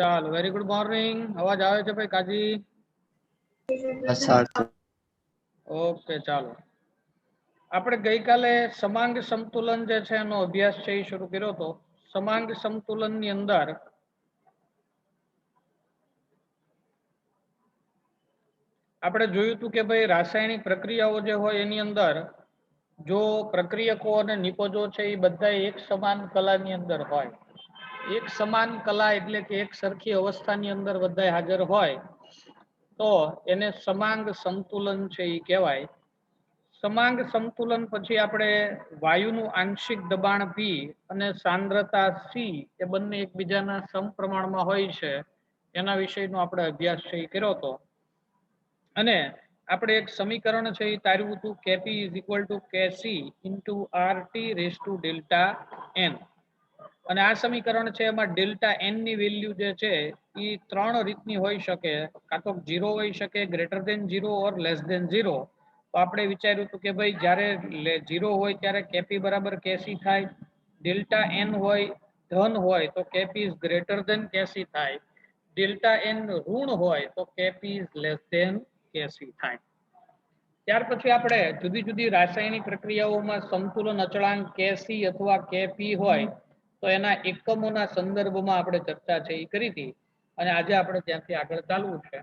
ચાલો very good morning અવાજ આવે છે ભાઈ કાજી? ઓકે ચાલો. આપણે ગઈકાલે સમાંગ સંતુલન જે છે એનો અભ્યાસ છે એ શરૂ કર્યો હતો. સમાંગ સંતુલનની અંદર આપણે જોયું હતું કે ભાઈ રાસાયણિક પ્રક્રિયાઓ જે હોય એની અંદર જો પ્રક્રિયકો અને નિપજો છે એ બધા એક સમાન કલાની અંદર હોય. એક સમાન કલા એટલે કે એક સરખી અવસ્થાની અંદર બધા હાજર હોય, તો એને સમાંગ સંતુલન છે એ કહેવાય. સમાંગ સંતુલન પછી આપણે વાયુનું આંશિક દબાણ પી અને સાંદ્રતા સી એ બંને એકબીજાના સમપ્રમાણમાં હોય છે. એના વિષયનો આપણે અભ્યાસ છે એ કર્યો હતો અને આપણે એક સમીકરણ છે એ તાર્યું હતું KP is equal to KC into R T raise to delta N અને આ સમીકરણ છે એમાં ડેલ્ટા એનની વેલ્યુ જે છે એ ત્રણ રીતની હોઈ શકે. કાં તો ઝીરો હોઈ શકે greater than zero or less than zero તો આપણે વિચાર્યું હતું કે ભાઈ જ્યારે ઝીરો હોય ત્યારે કેપી બરાબર કેસી થાય. ડેલ્ટા એન હોય ધન હોય તો KP is greater than KC થાય. ડેલ્ટા એન ઋણ હોય તો KP is less than KC થાય. ત્યાર પછી આપણે જુદી જુદી રાસાયણિક પ્રક્રિયાઓમાં સંતુલન અચળાંક કેસી અથવા કેપી હોય તો એના એકમોના સંદર્ભમાં આપણે ચર્ચા છે, એ કરી હતી. અને આજે આપણે ત્યાંથી આગળ ચાલવું છે.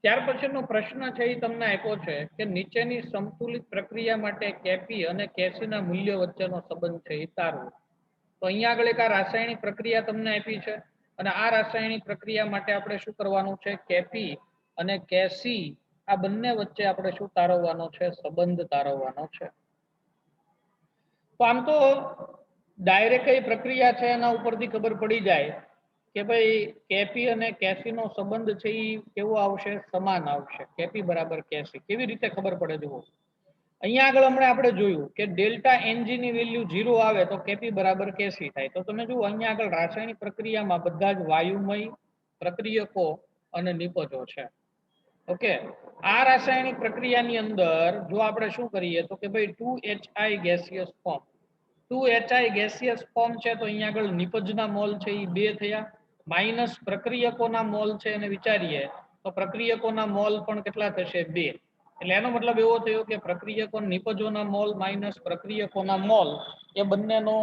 ત્યાર પછીનો પ્રશ્ન છે, એ તમને આપ્યો છે કે નીચેની સંતુલિત પ્રક્રિયા માટે કેપી અને કેસીના મૂલ્ય વચ્ચેનો સંબંધ છે, એ તારવો તો અહીંયા આગળ એક આ રાસાયણિક પ્રક્રિયા તમને આપી છે. અને આ રાસાયણિક પ્રક્રિયા માટે આપણે શું કરવાનું છે? કેપી અને કેસી આ બંને વચ્ચે આપણે શું તારવવાનો છે? સંબંધ તારવવાનો છે. તો આમ તો ડાયરેક્ટ કઈ પ્રક્રિયા છે એના ઉપરથી ખબર પડી જાય કે ભાઈ કેપી અને કેસી નો સંબંધ છે એ કેવો આવશે? સમાન આવશે. કેપી બરાબર કેસી. કેવી રીતે ખબર પડે જુઓ. અહીંયા આગળ હમણાં આપણે જોયું કે ડેલ્ટા એનજી ની વેલ્યુ ઝીરો આવે તો કેપી બરાબર કેસી થાય. તો તમે જુઓ, અહીંયા આગળ રાસાયણિક પ્રક્રિયામાં બધા જ વાયુમય પ્રક્રિયકો અને નિપજો છે. ઓકે આ રાસાયણિક પ્રક્રિયાની અંદર જો આપણે શું કરીએ તો કે ભાઈ two H I gaseous form two HI gaseous form છે તો અહીંયા આગળ નિપજના મોલ છે એ બે થયા. માઇનસ પ્રક્રિયકોના મોલ છે એને વિચારીએ તો પ્રક્રિયકોના મોલ પણ કેટલા થશે? બે. એટલે એનો મતલબ એવો થયો કે પ્રક્રિયકો નિપજોના મોલ માઇનસ પ્રક્રિયકોના મોલ, એ બંનેનો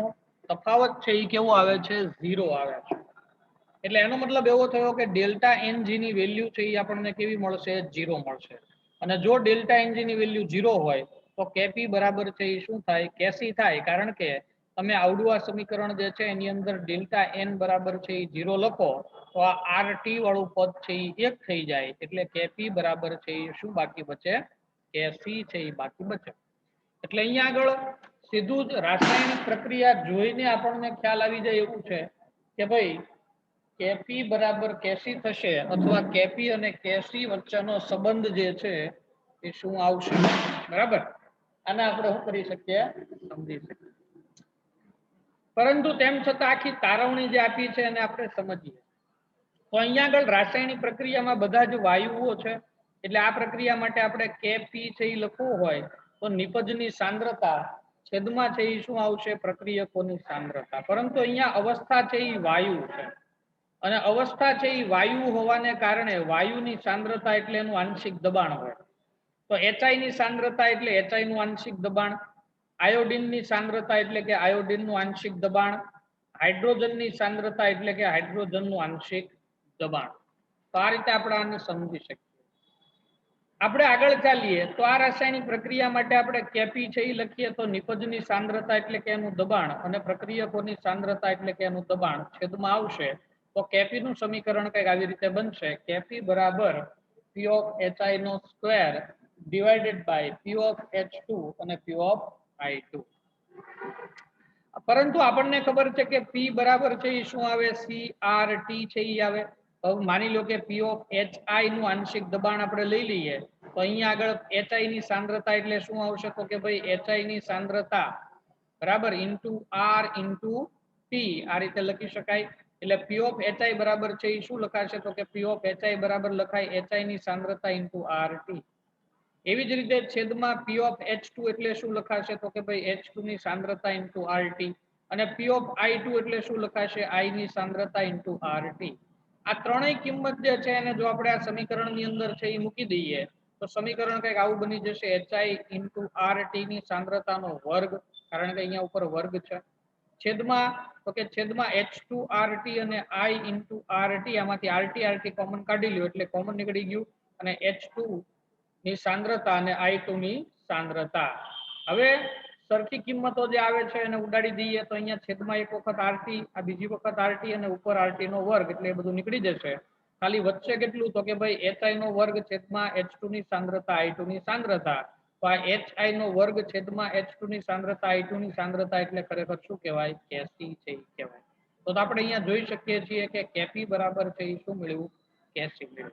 તફાવત છે એ કેવો આવે છે? ઝીરો આવે છે. એટલે એનો મતલબ એવો થયો કે ડેલ્ટા એનજી ની વેલ્યુ છે એ આપણને કેવી મળશે? ઝીરો મળશે. અને જો ડેલ્ટા એનજી ની વેલ્યુ ઝીરો હોય તો કેપી બરાબર છે એ શું થાય? કેસી થાય? કારણ કે તમે આવડું આ સમીકરણ જે છે, એની અંદર ડેલ્ટા એન બરાબર છે એ ઝીરો લખો, તો આ આર ટી વાળું પદ છે એ એક થઈ જાય. એટલે કેપી બરાબર છે એ શું બાકી બચે? કેસી છે એ બાકી બચે. એટલે અહીંયા આગળ સીધું જ રાસાયણિક પ્રક્રિયા જોઈને આપણને ખ્યાલ આવી જાય એવું છે કે ભાઈ, કેપી બરાબર કેસી થશે અથવા કેપી અને કેસી વચ્ચેનો સંબંધ જે છે, એ શું આવશે? બરાબર? આને આપણે શું કરી શકીએ? સમજી શકીએ. પરંતુ તેમ છતાં આખી તારવણી જે આપી છે એને આપણે સમજીએ. તો અહીંયા આગળ રાસાયણિક પ્રક્રિયામાં બધા જ વાયુઓ છે એટલે આ પ્રક્રિયા માટે આપણે કેપી છે એ લખવું હોય તો નિપજની સાંદ્રતા છેદમાં છે એ શું આવશે? પ્રક્રિયકોની સાંદ્રતા. પરંતુ અહીંયા અવસ્થા છે એ વાયુ છે. અને અવસ્થા છે એ વાયુ હોવાને કારણે વાયુની સાંદ્રતા એટલે એનું આંશિક દબાણ હોય. તો એચઆઈ ની સાંદ્રતા એટલે એચઆઈ નું આંશિક દબાણ આયોડિનની સાંદ્રતા એટલે કે આયોડિનનું આંશિક દબાણ હાઇડ્રોજનની સાંદ્રતા એટલે કે હાઇડ્રોજનનું આંશિક દબાણ. તો આ રીતે આપણે આને સમજી શકીએ. આપણે આગળ ચાલીએ, તો આ રાસાયણિક પ્રક્રિયા માટે આપણે કેપી છે એ લખીએ, તો નિપજની સાંદ્રતા એટલે કે એનું દબાણ અને પ્રક્રિયકોની સાંદ્રતા એટલે કે એનું દબાણ છેદમાં આવશે. તો કેપી નું સમીકરણ કંઈક આવી રીતે બનશે, કેપી બરાબર P of HI no square divided by P of H2 અને P ઓફ I2 પરંતુ આપણને ખબર છે કે પી બરાબર છે એ શું આવે? ટી છે એ આવે. હવે માની લો કે P ઓફ HI નું આંશિક દબાણ આપણે લઈ લઈએ, તો અહીંયા આગળ એચઆઈ ની સાંદ્રતા એટલે શું આવશે? તો કે ભાઈ HI ની સાંદ્રતા બરાબર ઇન્ટુ આર ઇન્ટુ પી આ રીતે લખી શકાય. એટલે પી ઓફ એચઆઈ બરાબર છે એ શું લખાશે? તો કે પી ઓફ એચઆઈ બરાબર લખાય એચઆઈ ની સાંદ્રતા ઇન્ટુ આર ટી એવી જ રીતે છેદમાં પી ઓફ એચ ટુ એટલે શું લખાશે? તો કે ભાઈ એચ ટુ ની સાંદ્રતા ઇન્ટુ આર ટી અને પી ઓફ આઈ ટુ એટલે શું લખાશે? આઈ ની સાંદ્રતા ઇન્ટુ આર ટી આ ત્રણેય કિંમત જે છે એને જો આપણે આ સમીકરણની અંદર છે એ મૂકી દઈએ, તો સમીકરણ કંઈક આવું બની જશે એચઆઈ ઇન્ટુ આર ટી ની સાંદ્રતાનો વર્ગ, કારણ કે અહીંયા ઉપર વર્ગ છે. છેદમાં, તો કે છેદમાં એચ ટુ આર ટી અને આઈ ઇન્ટુ આર ટી આમાંથી આરટી આરટી કોમન કાઢી લ્યો, એટલે કોમન નીકળી ગયું. અને એચ ટુ ની સાંદ્રતા અને આઈ ટુ ની સાંદ્રતા. હવે સરખી કિંમતો જે આવે છે એને ઉડાડી દઈએ તો અહીંયા છેદમાં એક વખત આરટી, આ બીજી વખત આરટી અને ઉપર આરટી નો વર્ગ એટલે એ બધું નીકળી જશે. ખાલી વચ્ચે કેટલું? તો કે ભાઈ એચઆઈ નો વર્ગ છેદમાં એચની સાંદ્રતા આઈ ની સાંદ્રતા. તો આ એચઆઈ નો વર્ગ છેદમાં એચ ટુ ની સાંદ્રતા આઈ ની સાંદ્રતા એટલે ખરેખર શું કહેવાય? કેસી છે એ કહેવાય. તો આપણે અહીંયા જોઈ શકીએ છીએ કે કેપી બરાબર છે એ શું મળ્યું? કેસી મળ્યું.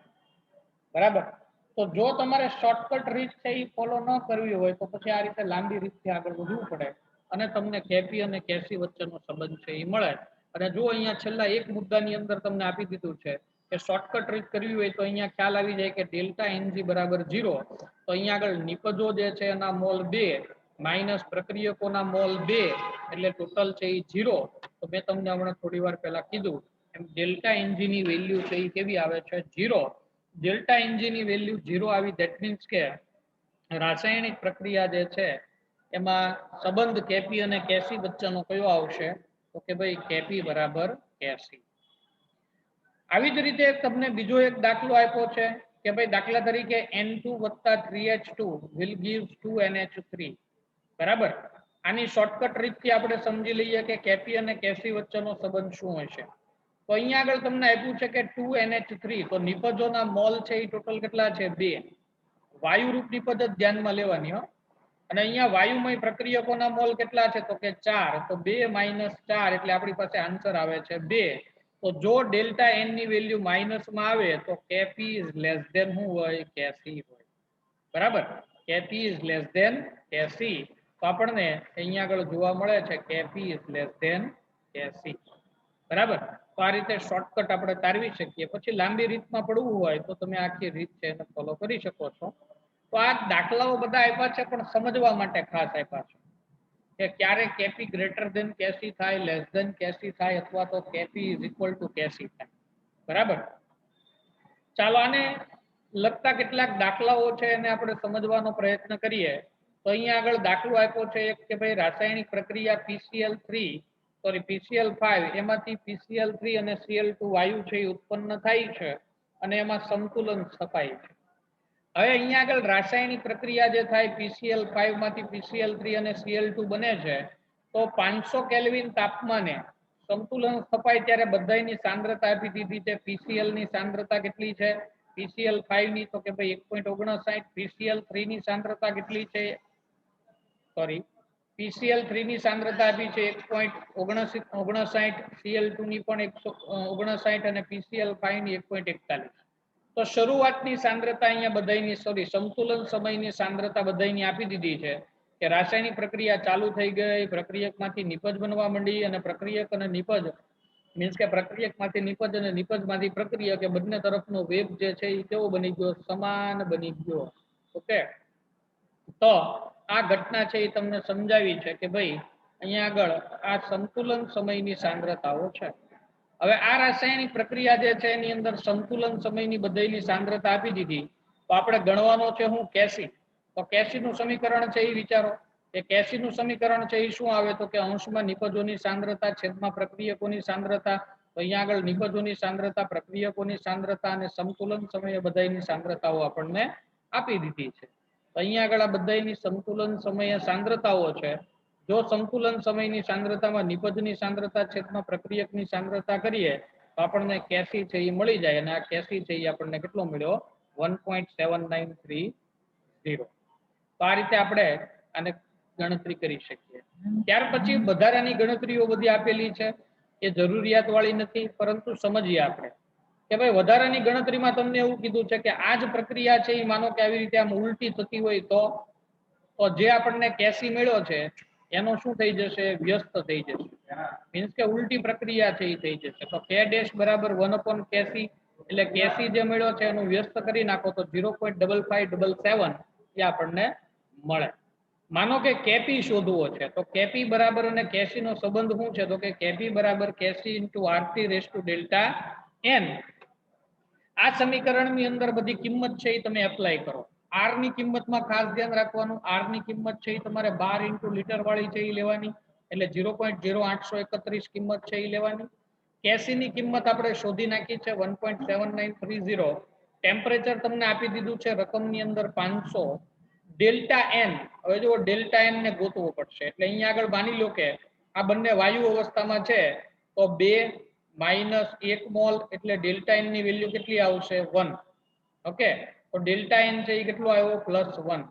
બરાબર? તો જો તમારે શોર્ટકટ રીત છે એ ફોલો ન કરવી હોય તો પછી આ રીતે લાંબી રીતથી આગળ વધવું પડે. અને તમને કેપી અને કેસી વચ્ચેનો સંબંધ છે એ મળે. અને જો અહીંયા છેલ્લા એક મુદ્દાની અંદર તમને આપી દીધું છે કે શોર્ટકટ રીત કરવી હોય તો અહીંયા ખ્યાલ આવી જાય કે ડેલ્ટા એનજી બરાબર ઝીરો તો અહીંયા આગળ નિપજો જે છે એના મોલ બે, માઇનસ પ્રક્રિયકોના મોલ બે, એટલે ટોટલ છે એ ઝીરો તો મેં તમને હમણાં થોડી વાર પહેલા કીધું એમ ડેલ્ટા એનજી ની વેલ્યુ છે એ કેવી આવે છે? ઝીરો ડેલ્ટા એનજી ની વેલ્યુ ઝીરો આવી દેટ મીન્સ કે રાસાયણિક પ્રક્રિયા જે છે, એમાં સંબંધ કેપી અને કેસી વચ્ચેનો કયો આવશે? તો કે ભાઈ કેપી બરાબર કેસી આવી જ રીતે તમને બીજો એક દાખલો આપ્યો છે, કે ભાઈ દાખલા તરીકે એન ટુ વત્તા three H two will give two N H three બરાબર? આની શોર્ટકટ રીતથી આપણે સમજી લઈએ કે કેપી અને કેસી વચ્ચેનો સંબંધ શું હશે તો અહીંયા આગળ તમને આપ્યું છે કે ટુ એનએચ થ્રી તો નિપજોના મોલ છે એ ટોટલ કેટલા છે? બે. વાયુરૂપ નિપજ જ ધ્યાનમાં લેવાની, હો. અને અહીંયા વાયુમય પ્રક્રિયકોના મોલ કેટલા છે? તો કે ચાર. તો બે માઇનસ ચાર એટલે આપણી પાસે આન્સર આવે છે બે. તો જો ડેલ્ટા એનની વેલ્યુ માઇનસમાં આવે, તો કેપી ઇઝ લેસ ધેન શું હોય? કેસી હોય. બરાબર? KP is less than KC તો આપણને અહીંયા આગળ જોવા મળે છે KP is less than KC બરાબર? તો આ રીતે શોર્ટકટ આપણે તારવી શકીએ. પછી લાંબી રીતમાં પડવું હોય તો તમે આખી રીત છે એને ફોલો કરી શકો છો. તો આ દાખલાઓ બધા આપ્યા છે, પણ સમજવા માટે ખાસ આપ્યા છે. કે ક્યારે કેપી ગ્રેટર ધેન કેસી થાય લેસ ધેન કેસી થાય, અથવા તો KP is equal to KC થાય. બરાબર? ચાલો, આને લગતા કેટલાક દાખલાઓ છે એને આપણે સમજવાનો પ્રયત્ન કરીએ. તો અહીંયા આગળ દાખલો આપ્યો છે કે ભાઈ રાસાયણિક પ્રક્રિયા PCL three sorry PCL five એમાંથી પીસીએલ થ્રી અને સીએલ ટુ વાયુ છે એ ઉત્પન્ન થાય છે અને એમાં સંતુલન સ્થપાય છે. હવે અહીંયા આગળ રાસાયણિક પ્રક્રિયા જે થાય પીસીએલ ફાઈવમાંથી પીસીએલ થ્રી અને સીએલ ટુ બને છે, તો પાંચસો કેલ્વિન તાપમાને સંતુલન સ્થપાય ત્યારે બધાની સાંદ્રતા આપી દીધી છે પીસીએલની સાંદ્રતા કેટલી છે? પીસીએલ ફાઈવની તો કે ભાઈ એક પોઈન્ટ ઓગણસાઠ પીસીએલ થ્રી ની સાંદ્રતા કેટલી છે? સોરી પીસીએલ થ્રી ની સાંદ્રતા આપી છે એક પોઈન્ટ ઓગણસાઠ પણ એકસો ઓગણસાઠ અને પીસીએલ ફાઈવની એક તો શરૂઆતની સાંદ્રતા અહીંયા બધાની સોરી સંતુલન સમયની સાંદ્રતા બધાની આપી દીધી છે કે રાસાયણિક પ્રક્રિયા ચાલુ થઈ ગઈ, પ્રક્રિયકમાંથી નિપજ બનવા માંડી અને પ્રક્રિયક અને નિપજ મીન્સ કે પ્રક્રિયકમાંથી નિપજ અને નિપજમાંથી પ્રક્રિયક એ બંને તરફનો વેગ જે છે એ કેવો બની ગયો? સમાન બની ગયો. ઓકે તો આ ઘટના છે એ તમને સમજાવી છે કે ભાઈ અહીંયા આગળ આ સંતુલન સમયની સાંદ્રતાઓ છે. હવે આ રાસાયણિક પ્રક્રિયા જે છે એની અંદર સંતુલન સમયની બધાની સાંદ્રતા આપી દીધી. તો આપણે ગણવાનો છે હું કેસી. તો કેસી નું સમીકરણ છે એ વિચારો. કે કેસી નું સમીકરણ છે એ શું આવે? તો કે અંશમાં નિપજોની સાંદ્રતા, છેદમાં પ્રક્રિયકોની સાંદ્રતા. તો અહીંયા આગળ નિપજોની સાંદ્રતા, પ્રક્રિયકોની સાંદ્રતા અને સંતુલન સમયે બધાની સાંદ્રતાઓ આપણને આપી દીધી છે. અહીંયા આગળ આ બધાની સંતુલન સમય સાંદ્રતાઓ છે. જો સંતુલન સમયની સાંદ્રતામાં નિપજની સાંદ્રતા, છેદમાં પ્રક્રિયકની સાંદ્રતા કરીએ, તો આપણને કેસી છે એ મળી જાય અને આ કેસી છે એ આપણને કેટલો મળ્યો? One point seven nine three zero. તો આ રીતે આપણે આને ગણતરી કરી શકીએ. ત્યાર પછી વધારાની ગણતરીઓ બધી આપેલી છે. એ જરૂરિયાત વાળી નથી, પરંતુ સમજીએ આપણે. કે ભાઈ વધારાની ગણતરીમાં તમને એવું કીધું છે કે આ જ પ્રક્રિયા છે એ માનો કે આવી રીતે આમ ઉલટી થતી હોય તો તો જે આપણને કેસી મળ્યો છે, એનો શું થઈ જશે? વ્યસ્ત થઈ જશે. મીન્સ કે ઉલટી પ્રક્રિયા છે એ થઈ જશે. તો કે ડેશ બરાબર વન અપોન કેસી એટલે કેસી જે મળ્યો છે, એનું વ્યસ્ત કરી નાખો તો zero point double five double seven એ આપણને મળે. માનો કે કેપી શોધવો છે, તો કેપી બરાબર અને કેસી નો સંબંધ શું છે? તો કે કેપી બરાબર KC into RT raise to delta N આ સમીકરણની અંદર બધી કિંમત છે એ તમે એપ્લાય કરો. આરની કિંમતમાં ખાસ ધ્યાન રાખવાનું. આરની કિંમત છે એ તમારે બાર ઇન્ટુ લીટર વાળી છે એ લેવાની. એટલે ઝીરો પોઈન્ટ ઝીરો આઠસો એકત્રીસ કિંમત છે એ લેવાની. કેસી ની કિંમત આપણે શોધી નાખી છે one point seven nine three zero temperature તમને આપી દીધું છે રકમની અંદર પાંચસો. ડેલ્ટા એન હવે જો ડેલ્ટા એન ને ગોતવો પડશે. એટલે અહીંયા આગળ માની લો કે આ બંને વાયુ અવસ્થામાં છે, તો બે માઇનસ એક મોલ એટલે ડેલ્ટા એનની વેલ્યુ કેટલી આવશે? વન. ઓકે? તો ડેલ્ટા એન છે એ કેટલો આવ્યો? Plus one.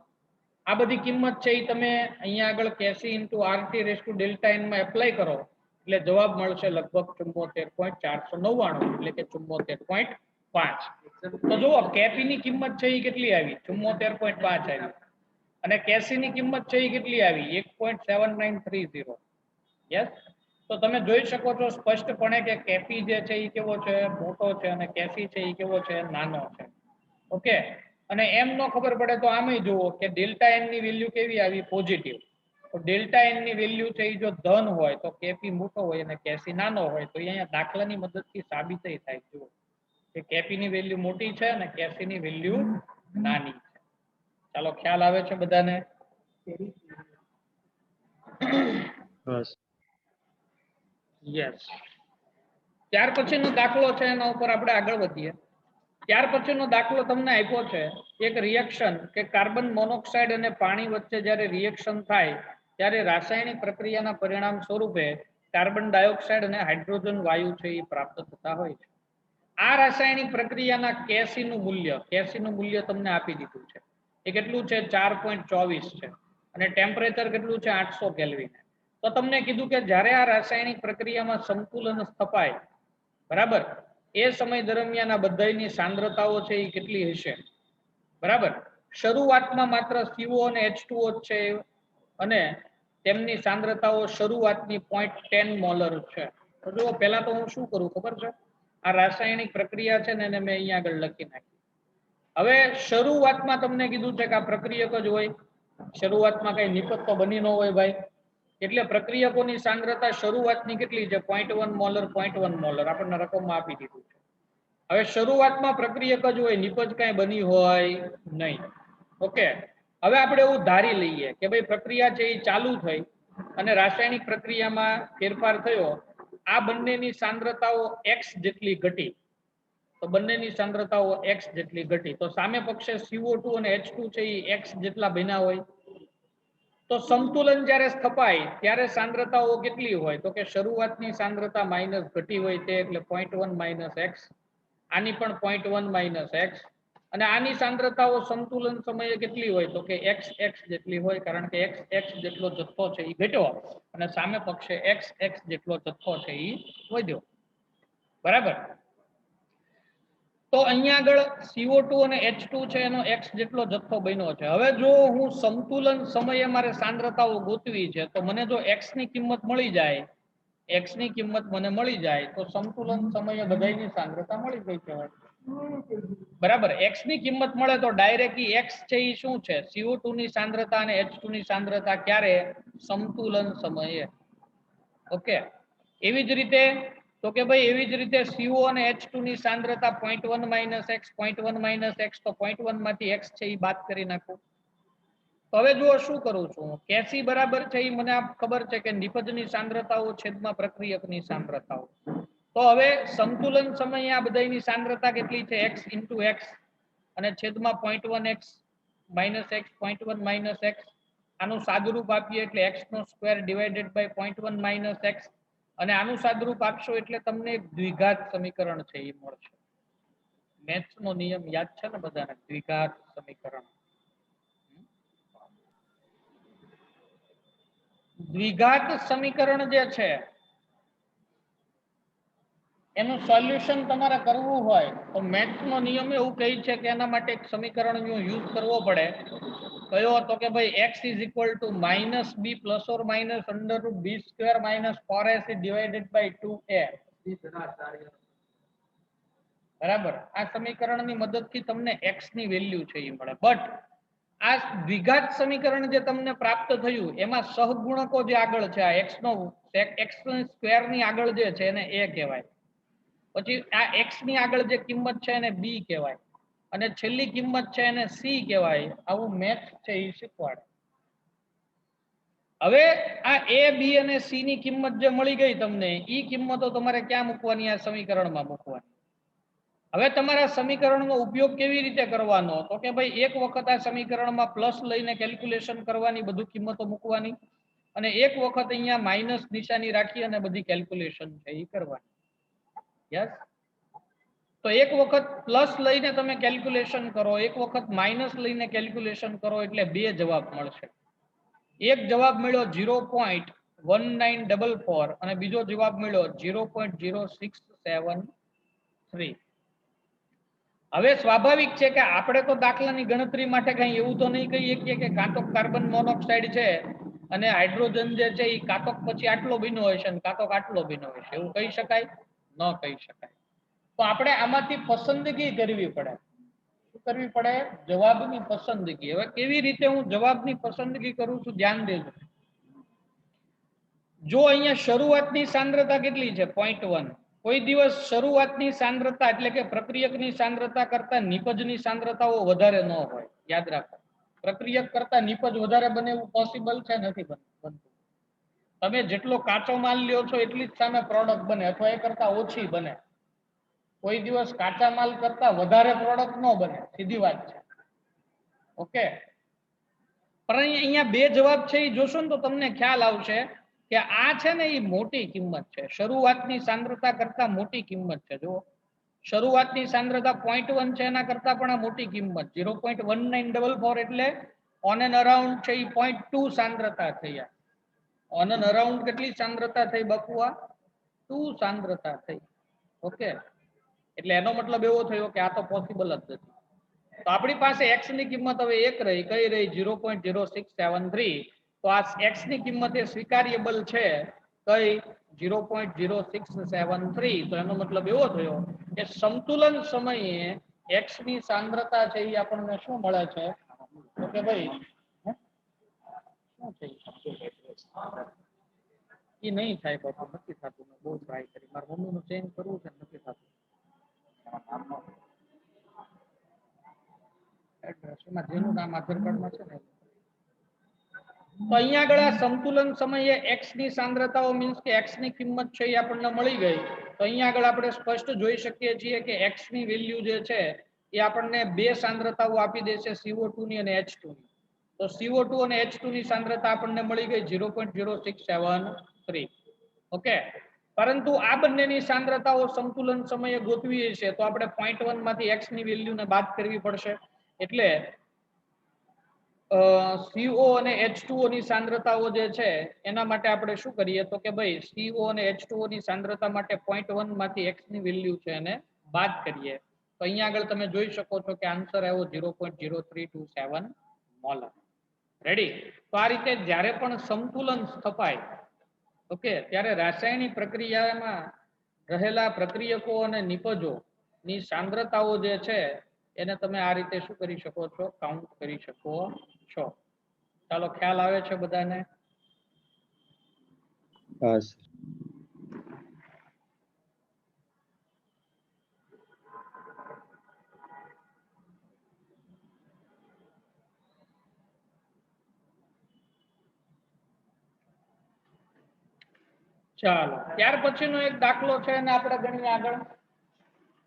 આ બધી કિંમત છે એ તમે અહીંયા આગળ KC into RT raise delta એનમાં apply કરો. એટલે જવાબ મળશે લગભગ ચુમ્મોતેર પોઈન્ટ ચારસો નવ્વાણું એટલે કે ચુમ્મોતેર પોઈન્ટ પાંચ. તો જુઓ, કેપી ની કિંમત છે એ કેટલી આવી? ચુમ્મોતેર પોઈન્ટ પાંચ આવી. અને કેસી ની કિંમત છે એ કેટલી આવી? એક point seven nine three zero. Yes? તો તમે જોઈ શકો છો સ્પષ્ટપણે કે કેપી જે છે એ કેવો છે, મોટો છે અને કેસી છે એ કેવો છે, નાનો છે. ઓકે? અને એમ નો ખબર પડે તો આમે જુઓ કે ડેલ્ટા એનની વેલ્યુ કેવી આવી? પોઝિટિવ. તો ડેલ્ટા એનની વેલ્યુ છે એ જો ધન હોય તો કેપી મોટો હોય અને કેસી નાનો હોય તો અહીંયા દાખલાની મદદથી સાબિત થાય. જુઓ. કે કેપી ની વેલ્યુ મોટી છે અને કેસી ની વેલ્યુ નાની છે. ચાલો ખ્યાલ આવે છે બધાને? બસ. યસ ત્યાર પછીનો દાખલો છે એના ઉપર આપણે આગળ વધીએ. ત્યાર પછીનો દાખલો તમને આપ્યો છે, એક રિએક્શન કે કાર્બન મોનોક્સાઇડ અને પાણી વચ્ચે જ્યારે રિએક્શન થાય, ત્યારે રાસાયણિક પ્રક્રિયાના પરિણામ સ્વરૂપે કાર્બન ડાયોક્સાઇડ અને હાઇડ્રોજન વાયુ છે એ પ્રાપ્ત થતા હોય છે. આ રાસાયણિક પ્રક્રિયાના કેસીનું મૂલ્ય કેસીનું મૂલ્ય તમને આપી દીધું છે. એ કેટલું છે? ચાર પોઈન્ટ ચોવીસ છે. અને ટેમ્પરેચર કેટલું છે? આઠસો કેલ્વિન તો તમને કીધું કે જ્યારે આ રાસાયણિક પ્રક્રિયામાં સંતુલન સ્થપાય, બરાબર? એ સમય દરમિયાન આ બધાની સાંદ્રતાઓ છે એ કેટલી હશે? બરાબર? શરૂઆતમાં માત્ર સીઓ અને એચ છે અને તેમની સાંદ્રતાઓ શરૂઆતની પોઈન્ટ ટેન મોલર છે. તો જુઓ, પહેલા તો હું શું કરું, ખબર છે? આ રાસાયણિક પ્રક્રિયા છે ને એને મેં અહીંયા આગળ લખી નાખી. હવે શરૂઆતમાં તમને કીધું છે કે આ પ્રક્રિયક જ હોય, શરૂઆતમાં કઈ નિપત તો બની ન હોય ભાઈ. એટલે પ્રક્રિયકોની સાંદ્રતા શરૂઆતની કેટલી છે? Point one molar point one molar આપણને રકમમાં આપી દીધું છે. હવે શરૂઆતમાં પ્રક્રિયક જ હોય, નિપજ કાંઈ બની હોય નહીં. ઓકે હવે આપણે એવું ધારી લઈએ કે ભાઈ પ્રક્રિયા છે એ ચાલુ થઈ અને રાસાયણિક પ્રક્રિયામાં ફેરફાર થયો. આ બંનેની સાંદ્રતાઓ એક્સ જેટલી ઘટી. તો બંનેની સાંદ્રતાઓ એક્સ જેટલી ઘટી. તો સામે પક્ષે CO2 અને H2 છે એ એક્સ જેટલા બન્યા હોય. તો સંતુલન જ્યારે સ્થપાય, ત્યારે સાંદ્રતાઓ કેટલી હોય? તો કે શરૂઆતની સાંદ્રતા માઇનસ ઘટી હોય તે એટલે પોઈન્ટ વન માઇનસ એક્સ આની પણ પોઈન્ટ વન માઇનસ એક્સ અને આની સાંદ્રતાઓ સંતુલન સમયે કેટલી હોય? તો કે એક્સ એક્સ જેટલી હોય, કારણ કે એક્સ એક્સ જેટલો જથ્થો છે એ ઘટ્યો. અને સામે પક્ષે એક્સ એક્સ જેટલો જથ્થો છે એ વધ્યો. બરાબર? તો અહીંયા આગળ CO2 અને H2 છે, એનો x જેટલો જથ્થો બન્યો છે. હવે જો હું સંતુલન સમયે મારે સાંદ્રતાઓ ગોતવી છે, તો મને જો x ની કિંમત મળી જાય, x ની કિંમત મને મળી જાય, તો સંતુલન સમયે બધાયની સાંદ્રતા મળી ગઈ કહેવાય. બરાબર? X ની કિંમત મળે તો ડાયરેક્ટલી x છે એ શું છે? CO2 ની સાંદ્રતા અને H2 ની સાંદ્રતા ક્યારે? સંતુલન સમયે. ઓકે એવી જ રીતે તો કે ભાઈ એવી જ રીતે CO અને H2 ની સાંદ્રતા 0.1 માઇનસ x 0.1 માઇનસ x, તો 0.1 માંથી x છે એ બાદ કરી નાખું. તો હવે જુઓ શું કરું છું. કેસી બરાબર છે એ મને ખબર છે કે નિપજની સાંદ્રતાઓ, છેદમાં પ્રક્રિયકની સાંદ્રતાઓ. તો હવે સંતુલન સમયે આ બધાની સાંદ્રતા કેટલી છે? X ઇન્ટુ એક્સ અને છેદમાં 0.1 x minus X point one minus X આનું સાદુરૂપ આપીએ એટલે x no square divided by point one minus X અને આનું સાદુરૂપ આપશો એટલે તમને દ્વિઘાત સમીકરણ છે, એ મળશે. મેથ્સ નો નિયમ યાદ છે ને બધાને? દ્વિઘાત સમીકરણ. દ્વિઘાત સમીકરણ જે છે એનું સોલ્યુશન તમારે કરવું હોય, તો મેથ્સનો નિયમ એવું કહે છે કે એના માટે એક સમીકરણ યુઝ કરવો પડે. કયો તો કે ભાઈ x is equal to minus b plus or minus under root b square minus 4ac divided by 2a બરાબર? આ સમીકરણની મદદથી તમને x ની વેલ્યુ છે એ મળે. બટ આ દ્વિઘાત સમીકરણ જે તમને પ્રાપ્ત થયું, એમાં સહગુણકો જે આગળ છે, આ x નો, x સ્ક્વેરની આગળ જે છે એને a કહેવાય. પછી આ એક્સની આગળ જે કિંમત છે એને બી કહેવાય. અને છેલ્લી કિંમત છે એને સી કહેવાય. આવું મેથ છે એ શીખવાડે. હવે આ એ બી અને સી ની કિંમત જે મળી ગઈ તમને એ કિંમતો તમારે ક્યાં મૂકવાની? આ સમીકરણમાં મૂકવાની. હવે તમારા સમીકરણનો ઉપયોગ કેવી રીતે કરવાનો? તો કે ભાઈ એક વખત આ સમીકરણમાં પ્લસ લઈને કેલ્ક્યુલેશન કરવાની, બધું કિંમતો મૂકવાની. અને એક વખત અહીંયા માઇનસ નિશાની રાખી અને બધી કેલ્ક્યુલેશન છે એ કરવાની. યસ તો એક વખત પ્લસ લઈને તમે કેલ્ક્યુલેશન કરો, એક વખત માઇનસ લઈને કેલ્ક્યુલેશન કરો એટલે બે જવાબ મળશે. એક જવાબ મળ્યો zero point one nine double four અને બીજો જવાબ મળ્યો zero point zero six seven three હવે સ્વાભાવિક છે કે આપણે તો દાખલાની ગણતરી માટે કઈ એવું તો નહીં કહી શકીએ કે કાં તો કાર્બન મોનોક્સાઇડ છે અને હાઇડ્રોજન જે છે એ કાતોક પછી આટલો ભીનો હોય છે અને કાતોક આટલો ભીનો હોય છે. એવું કહી શકાય? ન કહી શકાય. તો આપણે આમાંથી પસંદગી કરવી પડે. શું કરવી પડે? જવાબની પસંદગી. હવે કેવી રીતે હું જવાબની પસંદગી કરું છું ધ્યાન દેજો. જો અહીંયા શરૂઆતની સાંદ્રતા કેટલી છે? પોઈન્ટ વન કોઈ દિવસ શરૂઆતની સાંદ્રતા એટલે કે પ્રક્રિયકની સાંદ્રતા કરતા નિપજની સાંદ્રતાઓ વધારે ન હોય. યાદ રાખો. પ્રક્રિયક કરતા નિપજ વધારે બને એવું પોસિબલ છે? નથી બન- બનતું. તમે જેટલો કાચો માલ લ્યો છો એટલી જ સામે પ્રોડક્ટ બને અથવા એ કરતા ઓછી બને. કોઈ દિવસ કાચા માલ કરતા વધારે પ્રોડક્ટ ન બને, સીધી વાત છે. ઓકે પણ અહીંયા બે જવાબ છે એ જોશો ને તો તમને ખ્યાલ આવશે કે આ છે ને એ મોટી કિંમત છે. શરૂઆતની સાંદ્રતા કરતા મોટી કિંમત છે. જુઓ. શરૂઆતની સાંદ્રતા પોઈન્ટ વન છે, એના કરતા પણ આ મોટી કિંમત. Zero point one nine double four એટલે ઓન એન અરાઉન્ડ છે એ પોઈન્ટ ટુ સાંદ્રતા આ ઓન એન અરાઉન્ડ કેટલી સાંદ્રતા થઈ બકુઆ? ટુ સાંદ્રતા થઈ. ઓકે? એટલે એનો મતલબ એવો થયો કે આ તો પોસિબલ જ નથી. તો આપણી પાસે x ની કિંમત હવે એક રહી. કઈ રહી? Zero point zero six seven three તો આ x ની કિંમત એ સ્વીકાર્યેબલ છે. કઈ? Zero point zero six seven three તો એનો મતલબ એવો થયો કે સંતુલન સમયે x ની સાંદ્રતા છે એ આપણને શું મળે છે? તો કે ભાઈ? શું છે ઈ? ઈ નહીં થાય બાપા નથી થતું, મેં બહુ ટ્રાય કરી. મારા મમ્મીનું ચેન્જ કરવું છે ને નથી થતું. એડ્રેસ એમાં જેનું નામ આધાર કાર્ડમાં છે ને. તો અહીંયા આગળ આ સંતુલન સમયે x ની સાંદ્રતાઓ મીન્સ કે x ની કિંમત છે એ આપણને મળી ગઈ. તો અહીંયા આગળ આપણે સ્પષ્ટ જોઈ શકીએ છીએ કે x ની વેલ્યુ જે છે એ આપણને બે સાંદ્રતાઓ આપી દેશે CO2 ની અને H2 ની. તો CO2 અને H2 ની સાંદ્રતા આપણને મળી ગઈ 0.0673 ઓકે પરંતુ આ બંનેની સાંદ્રતાઓ સંતુલન સમયે ગોઠવીએ છે તો આપણે 0.1 માંથી x ની વેલ્યુને બાદ કરવી પડશે. એટલે CO અને H2O ની સાંદ્રતાઓ જે છે, એના માટે આપણે શું કરીએ? તો કે ભાઈ CO અને H2O ની સાંદ્રતા માટે 0.1 માંથી x ની વેલ્યુ છે એને બાદ કરીએ. તો અહીંયા આગળ તમે જોઈ શકો છો કે આન્સર આવ્યો 0.0327 મોલર રેડી તો આ રીતે જ્યારે પણ સંતુલન સ્થપાય, ઓકે, ત્યારે રાસાયણિક પ્રક્રિયામાં રહેલા પ્રક્રિયકો અને નિપજો ની સાંદ્રતાઓ જે છે, એને તમે આ રીતે શું કરી શકો છો? કાઉન્ટ કરી શકો છો. ચાલો, ખ્યાલ આવે છે બધાને? હા ચાલો. ત્યાર પછીનો એક દાખલો છે અને આપણે ગણીએ આગળ.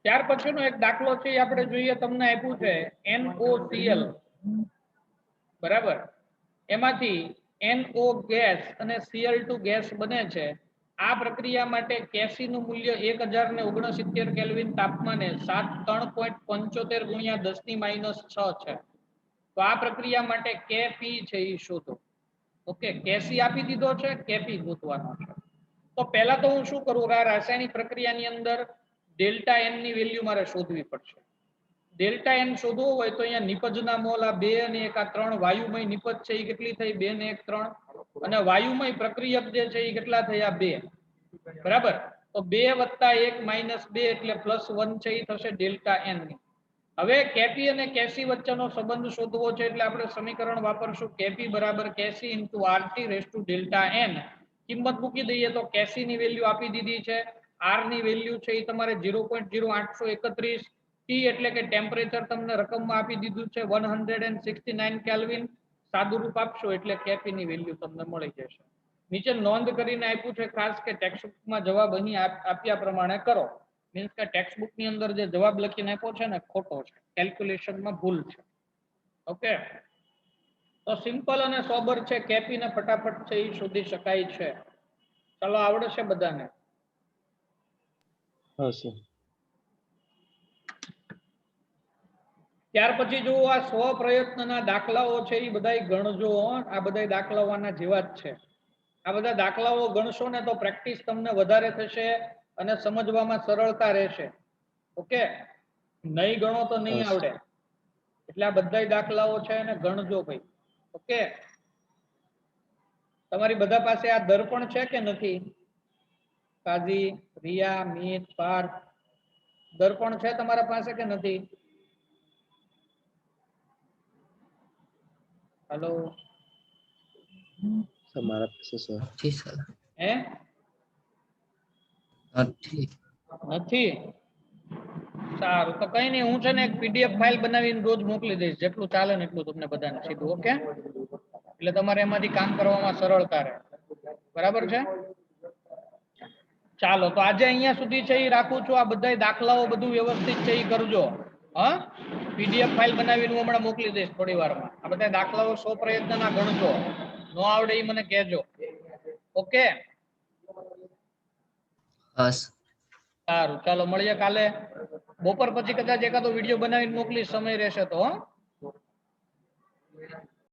ત્યાર પછીનો એક દાખલો છે એ આપણે જોઈએ તમને આપ્યું છે NOCl બરાબર? એમાંથી NO ગેસ અને Cl2 ગેસ બને છે. આ પ્રક્રિયા માટે કેસી નું મૂલ્ય એક હજાર ને ઓગણસિત્તેર કેલ્વિન તાપમાને સાત ત્રણ પોઈન્ટ પંચોતેર ગુણ્યા દસની માઇનસ છ છે. તો આ પ્રક્રિયા માટે Kp છે એ શોધો. ઓકે કેસી આપી દીધો છે Kp ગોતવાનો છે. તો પહેલા તો હું શું કરું? આ રાસાયણિક પ્રક્રિયાની અંદર ડેલ્ટા એનની વેલ્યુ મારે શોધવી પડશે. ડેલ્ટા એન શોધવો હોય તો અહીંયા નિપજના મોલ, આ બે અને એક, આ ત્રણ વાયુમય નિપજ છે, એ કેટલી થઈ? બે ને એક, ત્રણ. અને વાયુમય પ્રક્રિયક જે છે, એ કેટલા થયા બે. બરાબર? તો બે વત્તા એક માઇનસ બે એટલે પ્લસ વન છે, એ થશે ડેલ્ટા એનની. હવે કેપી અને કેસી વચ્ચેનો સંબંધ શોધવો છે, એટલે આપણે સમીકરણ વાપરશું. કેપી બરાબર KC into RT raise to delta N કિંમત મૂકી દઈએ તો કેસી ની વેલ્યુ આપી દીધી છે. આરની વેલ્યુ છે એ તમારે ઝીરો પોઈન્ટ ઝીરો આઠસો એકત્રીસ. ટી એટલે કે ટેમ્પરેચર તમને રકમમાં આપી દીધું છે one hundred and sixty nine kelvin સાદુરૂપ આપશો એટલે કેપી ની વેલ્યુ તમને મળી જશે. નીચે નોંધ કરીને આપ્યું છે ખાસ કે ટેક્સ્ટબુકમાં જવાબ અહીં આપ- આપ્યા પ્રમાણે કરો. મીન્સ કે ટેક્સ્ટબુકની અંદર જે જવાબ લખીને આપ્યો છે ને ખોટો છે. કેલ્ક્યુલેશનમાં ભૂલ છે. ઓકે તો સિમ્પલ અને સોબર છે કેપી ને ફટાફટ છે એ શોધી શકાય છે. ચાલો આવડશે બધાને? ત્યાર પછી જો આ સ્વ પ્રયત્નના દાખલાઓ છે એ બધાય ગણજો આ બધા દાખલાઓ આના જેવા જ છે. આ બધા દાખલાઓ ગણશો ને તો પ્રેક્ટિસ તમને વધારે થશે અને સમજવામાં સરળતા રહેશે. ઓકે? નહીં ગણો તો નહીં આવડે. એટલે આ બધાય દાખલાઓ છે એને ગણજો ભાઈ. ઓકે તમારી બધા પાસે આ દર્પણ છે કે નથી? કાજી રિયા મીત પાર્થ દર્પણ છે તમારા પાસે કે નથી? હેલો સર મારા પાસે સર જી સર. હે? નથી. નથી? સારું, તો કઈ નહીં હું છે ને એક પીડીએફ ફાઇલ બનાવીને રોજ મોકલી દઈશ, જેટલું ચાલે ને એટલું તમને બધાને સીધું, ઓકે? એટલે તમારે એમાંથી કામ કરવામાં સરળતા રહે બરાબર છે? ચાલો, તો આજે અહીંયા સુધી છે એ રાખું છું, આ બધા દાખલાઓ બધું વ્યવસ્થિત છે એ કરજો. હા? પીડીએફ ફાઇલ બનાવીને હું હમણાં મોકલી દઈશ થોડી વારમાં. આ બધા દાખલાઓ સો પ્રયત્નના ગણજો. નો આવડે એ મને કહેજો. ઓકે? બસ. સારું. ચાલો, મળીએ કાલે. બપોર પછી કદાચ એકાદો વીડિયો બનાવીને મોકલીશ, સમય રહેશે તો, હો.